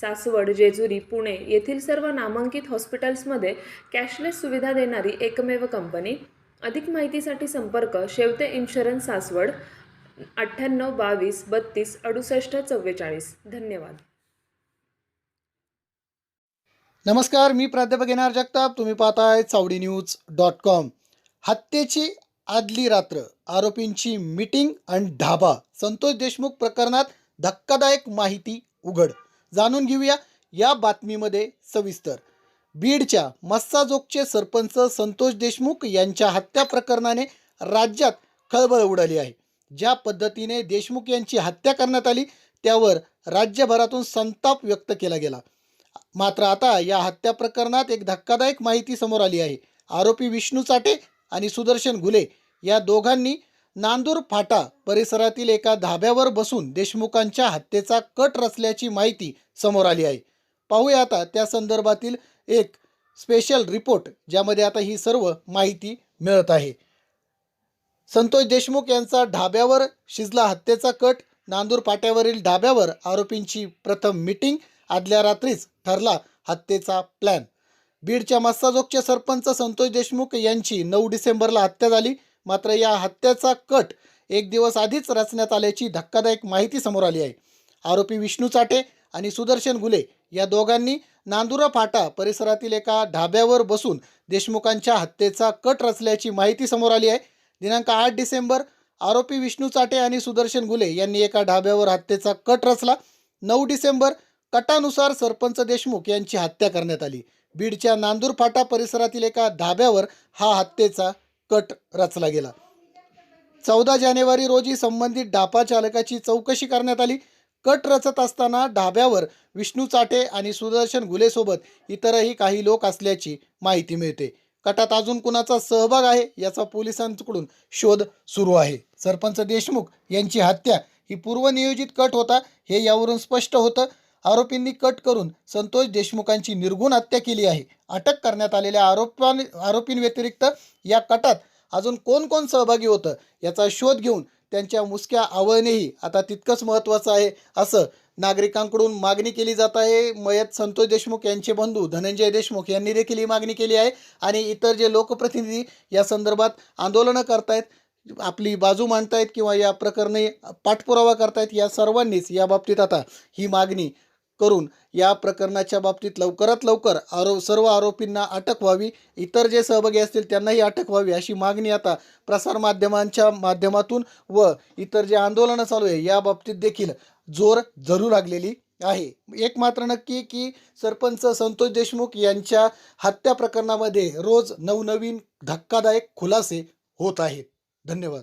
सासवड जेजुरी पुणे येथील सर्व नामांकित हॉस्पिटल्समध्ये कॅशलेस सुविधा देणारी एकमेव कंपनी. अधिक माहितीसाठी संपर्क शेवते इन्शुरन्स सासवड अठ्ठ्याण्णव बावीस बत्तीस अडुसष्ट चव्वेचाळीस. धन्यवाद. नमस्कार मी प्राध्यापक येणार जगताप. तुम्ही पाहताय चावडी न्यूज डॉट कॉम. हत्येची आदली रात्र आरोपींची मीटिंग आणि ढाबा. संतोष देशमुख प्रकरणात धक्कादायक माहिती उघड जाणून घेऊया या बातमीमध्ये सविस्तर. बीडच्या मस्साजोगचे सरपंच संतोष देशमुख यांच्या हत्या प्रकरणाने राज्यात खळबळ उडाली आहे. ज्या पद्धतीने देशमुख यांची हत्या करण्यात आली त्यावर राज्यभरातून संताप व्यक्त केला गेला. मात्र आता या हत्या प्रकरणात एक धक्कादायक माहिती समोर आली आहे. आरोपी विष्णू चाटे आणि सुदर्शन घुले या दोघांनी नांदूर फाटा परिसरातील एका धाब्यावर बसून देशमुखांच्या हत्येचा कट रचल्याची माहिती समोर आली आहे. पाहूया आता त्या संदर्भातील एक स्पेशल रिपोर्ट ज्यामध्ये आता ही सर्व माहिती मिळत आहे. संतोष देशमुख यांचा ढाब्यावर शिजला हत्येचा कट नांदूर फाट्यावरील ढाब्यावर आरोपींची प्रथम मिटिंग आदल्या रात्रीच ठरला हत्येचा प्लॅन बीडच्या मस्साजोगचे सरपंच संतोष देशमुख यांची नऊ डिसेंबरला हत्या झाली. मात्र या हत्याचा कट एक दिवस आधीच रचण्यात आल्याची धक्कादायक माहिती समोर आली आहे. आरोपी विष्णू चाटे आणि सुदर्शन गुले या दोघांनी नांदुरा फाटा परिसरातील एका ढाब्यावर बसून देशमुखांच्या हत्येचा कट रचल्याची माहिती समोर आली आहे. दिनांक आठ डिसेंबर आरोपी विष्णू चाटे आणि सुदर्शन गुले यांनी एका ढाब्यावर हत्येचा कट रचला. नऊ डिसेंबर कटानुसार सरपंच देशमुख यांची हत्या करण्यात आली. बीडच्या नांदूर फाटा परिसरातील एका धाब्यावर हा हत्येचा कट रचला गेला. चौदा जानेवारी रोजी संबंधित डापा चालकाची चौकशी करण्यात आली. कट रचत असताना ढाब्यावर विष्णू चाटे आणि सुदर्शन गुलेसोबत इतरही काही लोक असल्याची माहिती मिळते. कटात अजून कुणाचा सहभाग आहे याचा पोलिसांकडून शोध सुरू आहे. सरपंच देशमुख यांची हत्या ही पूर्वनियोजित कट होता हे यावरून स्पष्ट होतं. आरोपींनी कट करून संतोष देशमुखांची निर्गुण हत्या केली आहे. अटक करण्यात आलेल्या आरोपां आरोपींव्यतिरिक्त या कटात अजून कोण कोण सहभागी होतं याचा शोध घेऊन त्यांच्या मुसक्या आवळणेही आता तितकंच महत्त्वाचं आहे असं नागरिकांकडून मागणी केली जात आहे. मयत संतोष देशमुख यांचे बंधू धनंजय देशमुख यांनी देखील ही मागणी केली आहे आणि इतर जे लोकप्रतिनिधी या संदर्भात आंदोलनं करतायत आपली बाजू मांडतायत किंवा या प्रकरणी पाठपुरावा करतायत या सर्वांनीच या बाबतीत आता ही मागणी करून या प्रकरणाच्या बाबतीत लवकरात लवकर आरो सर्व आरोपींना अटक व्हावी इतर जे सहभागी असतील त्यांनाही अटक व्हावी अशी मागणी आता प्रसारमाध्यमांच्या माध्यमातून व इतर जे आंदोलनं चालू आहे या बाबतीत देखील जोर धरू लागलेली आहे. एक मात्र नक्की की सरपंच संतोष देशमुख यांच्या हत्या प्रकरणामध्ये रोज नवनवीन धक्कादायक खुलासे होत आहेत. धन्यवाद.